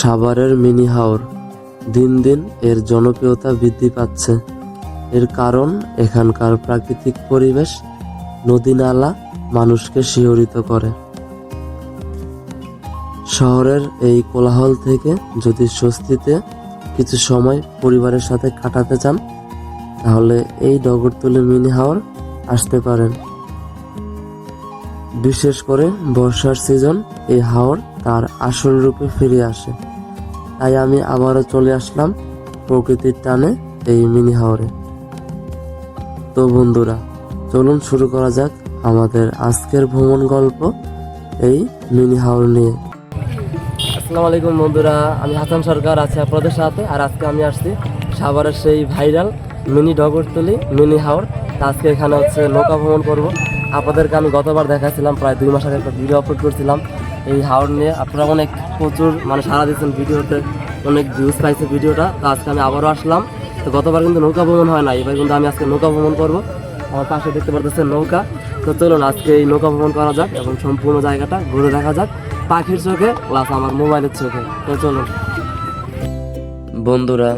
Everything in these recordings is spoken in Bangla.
সাভারের মিনি হাওর। দিন দিন এর জনপ্রিয়তা বৃদ্ধি পাচ্ছে। এর কারণ এখানকার প্রাকৃতিক পরিবেশ, নদী নালা মানুষকে শিহরিত করে। শহরের এই কোলাহল থেকে যদি স্বস্তিতে কিছু সময় পরিবারের সাথে কাটাতে চান, তাহলে এই ডগরতলি মিনি হাওর আসতে পারেন। বিশেষ করে বর্ষার সিজন এই হাওর তার আসল রূপে ফিরে আসে। তাই আমি আবারও চলে আসলাম প্রকৃতির টানে এই মিনি হাওরে। তো বন্ধুরা, চলুন শুরু করা যাক আমাদের আজকের ভ্রমণ গল্প এই মিনি হাওর নিয়ে। আসসালামু আলাইকুম বন্ধুরা, আমি হাসান সরকার, আছি আপনাদের সাথে, আর আজকে আমি আসছি সাভারের সেই ভাইরাল মিনি ডগরতলি, মিনি হাওর। আজকে এখানে হচ্ছে নৌকা ভ্রমণ করব। আপনাদেরকে আমি গতবার দেখাচ্ছিলাম প্রায় দুই মাস আগে একটা ভিডিও আপলোড করছিলাম। এই হাওড় নিয়ে আপনারা অনেক প্রচুর মানে সারা দিচ্ছেন ভিডিওতে, অনেক ভিউজ পাইছে ভিডিওটা। তো আজকে আমি আবারও আসলাম। তো গতবার কিন্তু নৌকা ভ্রমণ হয় না এবার কিন্তু আমি আজকে নৌকা ভ্রমণ করব। আমার পাশে দেখতে পারতেছেন নৌকা। তো চলুন, আজকে এই নৌকা ভ্রমণ করা যাক এবং সম্পূর্ণ জায়গাটা ঘুরে দেখা যাক পাখির চোখে প্লাস আমার মোবাইলের চোখে। তো চলুন। বন্ধুরা,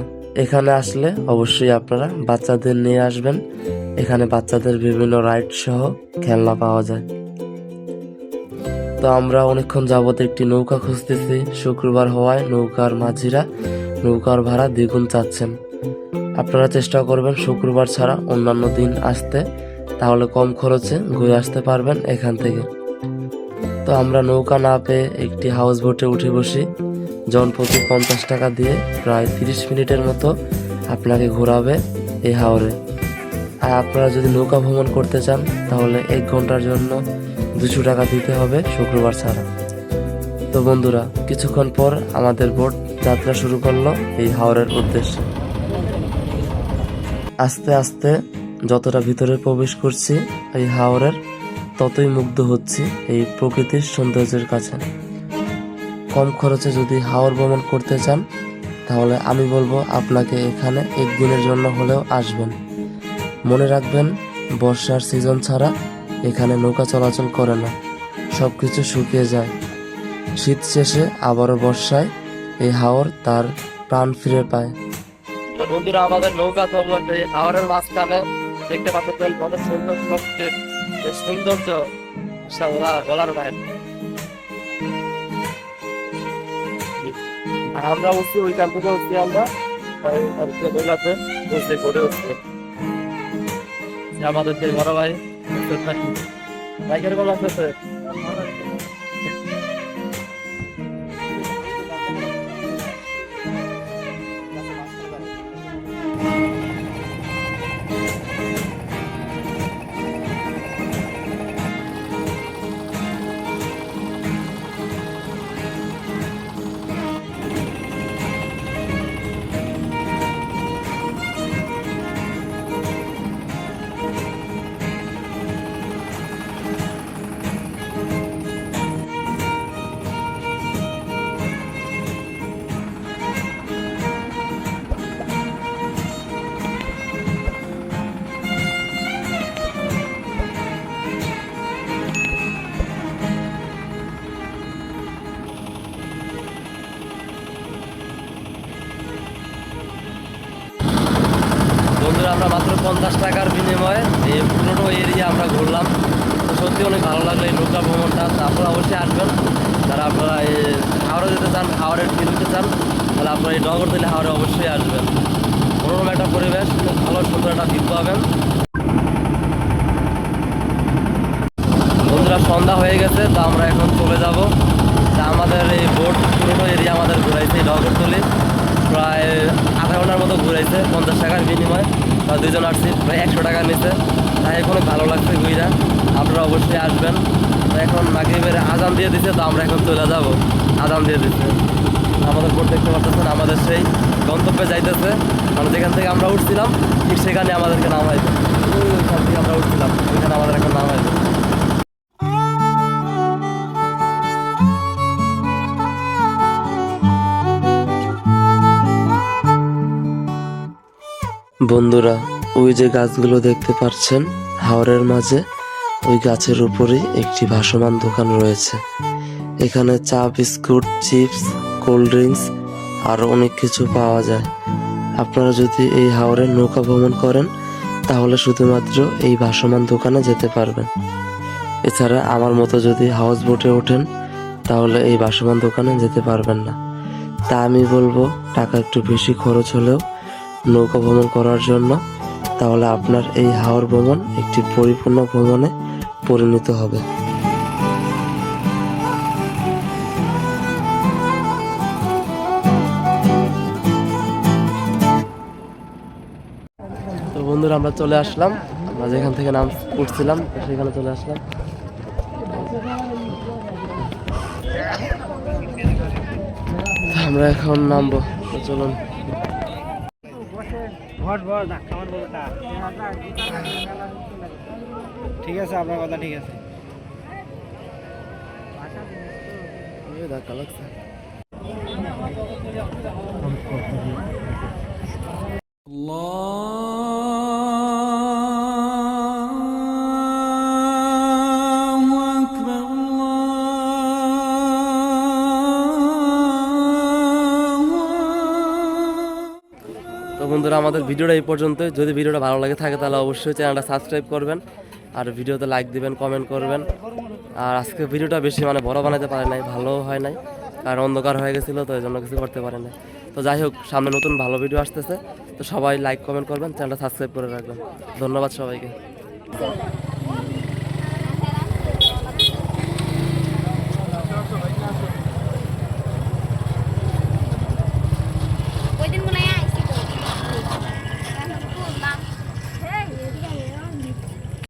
এখানে আসলে অবশ্যই আপনারা বাচ্চাদের নিয়ে আসবেন। এখানে বাচ্চাদের বিভিন্ন রাইড সহ খেলনা পাওয়া যায়। তো আমরা অনেকক্ষণ যাবত একটি নৌকা খুঁজতেছি। শুক্রবার হওয়ায় নৌকার মাঝিরা নৌকার ভাড়া দ্বিগুণ চাচ্ছেন। আপনারা চেষ্টা করবেন শুক্রবার ছাড়া অন্যান্য দিন আসতে। তাহলে কম খরচে ঘুরে আসতে পারবেন এখান থেকে। তো আমরা নৌকা না পেয়ে একটি হাউস বোটে উঠে বসি। জন প্রতি পঞ্চাশ টাকা দিয়ে প্রায় তিরিশ মিনিটের মতো আপনাকে ঘোরাবে এই হাওরে। আর আপনারা যদি নৌকা ভ্রমণ করতে চান, তাহলে এক ঘণ্টার জন্য দুশো টাকা দিতে হবে শুক্রবার ছাড়া। তো বন্ধুরা, কিছুক্ষণ পর আমাদের বোট যাত্রা শুরু করল এই হাওরের উদ্দেশ্যে। আস্তে আস্তে যতটা ভিতরে প্রবেশ করছি এই হাওরের, ততই মুগ্ধ হচ্ছি এই প্রকৃতির সৌন্দর্যের কাছে। কম খরচে যদি হাওর ভ্রমণ করতে চান, তাহলে আমি বলব আপনাকে এখানে একদিনের জন্য হলেও আসবেন। মনে রাখবেন, বর্ষার সিজন ছাড়া এখানে নৌকা চলাচল করে না। সব কিছু শুকিয়ে যায়। শীত শেষে আবারও বর্ষায় এই হাওর তার প্রাণ ফিরে পায়। বন্ধুরা আমাদের নৌকা চলছে হাওরের মাঝখানে দেখতে পাচ্ছেন কত সুন্দর সৌন্দর্য বলার বাইরে। আর আমরা উঠছি ওইখান থেকে উঠছি আমরা বেলাতে বসে করে আমাদের যে বড় ভাই বাইকের কল আছে বন্ধুরা, আমরা মাত্র পঞ্চাশ টাকার বিনিময়ে এই পুরোনো এরিয়া আমরা ঘুরলাম। তো সত্যি অনেক ভালো লাগল এই নৌকা ভ্রমণটা। আপনারা অবশ্যই আসবেন। যারা আপনারা এই হাওড়ে যেতে চান, হাওড়ের ফিল দিতে চান, তাহলে আপনারা এই নগর দিলে হাওড়ে অবশ্যই আসবেন। মনোরম একটা পরিবেশ, খুব ভালো, সুন্দর একটা ফিল পাবেন। বন্ধুরা, সন্ধ্যা হয়ে গেছে, তো আমরা এখন চলে যাব। তা আমাদের এই বোট পুরোনো এরিয়া আমাদের ঘুরাইছে এই নগরতলি। প্রায় আধা ঘণ্টার মতো ঘুরাইছে, পঞ্চাশ টাকার বিনিময়। বা দুজন আসছি, প্রায় একশো টাকা নিচ্ছে তাই এখন ভালো লাগছে ঘুইরা। আপনারা অবশ্যই আসবেন। এখন মাগরিবের আজান দিয়ে দিচ্ছে তো আমরা এখন চলে যাব। আজান দিয়ে দিচ্ছে আমাদের বোট দেখতে পাচ্ছেন আমাদের সেই গন্তব্যে যাইতেছে। মানে যেখান থেকে আমরা উঠছিলাম, ঠিক সেখানে আমাদেরকে নামাইছে। ওইখান থেকে আমরা উঠছিলাম ওইখানে আমাদের এখন নামাইছে। বন্ধুরা, ওই যে গাছগুলো দেখতে পাচ্ছেন, হাওরের মাঝে, ওই গাছের উপরেই একটি ভাসমান দোকান রয়েছে। এখানে চা, বিস্কুট, চিপস, কোল্ড ড্রিঙ্কস আরও অনেক কিছু পাওয়া যায়। আপনারা যদি এই হাওরে নৌকা ভ্রমণ করেন, তাহলে শুধুমাত্র এই ভাসমান দোকানে যেতে পারবেন। এছাড়া আমার মতো যদি হাউস বোটে ওঠেন, তাহলে এই ভাসমান দোকানে যেতে পারবেন না। তা আমি বলব, টাকা একটু বেশি খরচ হলেও নৌকা ভ্রমণ করার জন্য, তাহলে আপনার এই হাওর ভ্রমণ একটি পরিপূর্ণ ভ্রমণে পরিণত হবে। বন্ধুরা, আমরা চলে আসলাম। আমরা যেখান থেকে নাম উঠছিলাম, সেখানে চলে আসলাম। আমরা এখন নামবো। তো চলুন ঠিক আছে আপনার কথা ঠিক আছে এই ধাক্কা লাগছে বন্ধুরা, আমাদের ভিডিওটা এই পর্যন্ত যদি ভিডিওটা ভালো লাগে থাকে, তাহলে অবশ্যই চ্যানেলটা সাবস্ক্রাইব করবেন। আর ভিডিওতে লাইক দিবেন, কমেন্ট করবেন। আর আজকে ভিডিওটা বেশি মানে বড় বানাতে পারে নাই ভালো হয় নাই। কারণ অন্ধকার হয়ে গেছিল, তো এই জন্য কিছু করতে পারে না তো যাই হোক, সামনে নতুন ভালো ভিডিও আসতেছে। তো সবাই লাইক, কমেন্ট করবেন, চ্যানেলটা সাবস্ক্রাইব করে রাখবেন। ধন্যবাদ সবাইকে।